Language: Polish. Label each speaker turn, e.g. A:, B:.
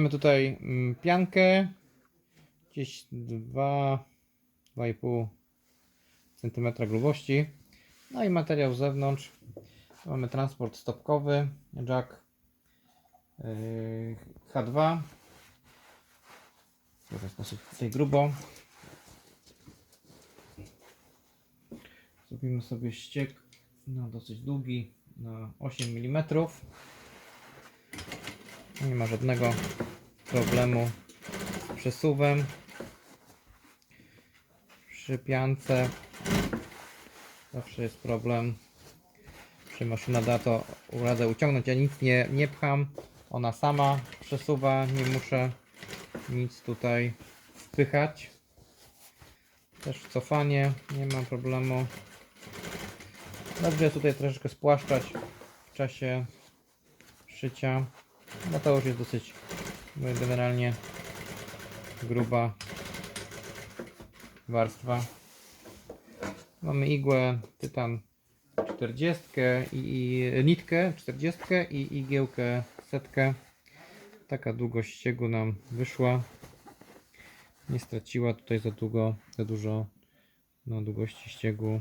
A: Mamy tutaj mm, piankę, gdzieś 2, 2,5 cm grubości. No i materiał z zewnątrz. Tu Mamy transport stopkowy, jack yy, H2. To jest dosyć tutaj grubo. Zrobimy sobie ściek no, dosyć długi na 8 mm. Nie ma żadnego problemu z przesuwem. Przy piance zawsze jest problem. Czy maszyna da to radę uciągnąć. Ja nic nie, nie pcham. Ona sama przesuwa. Nie muszę nic tutaj wpychać. Też cofanie. Nie ma problemu. Dobrze tutaj troszeczkę spłaszczać w czasie szycia. No to już jest dosyć generalnie gruba warstwa. Mamy igłę tytan 40 i, i nitkę 40 i igiełkę setkę. Taka długość ściegu nam wyszła. Nie straciła tutaj za długo, za dużo no, długości ściegu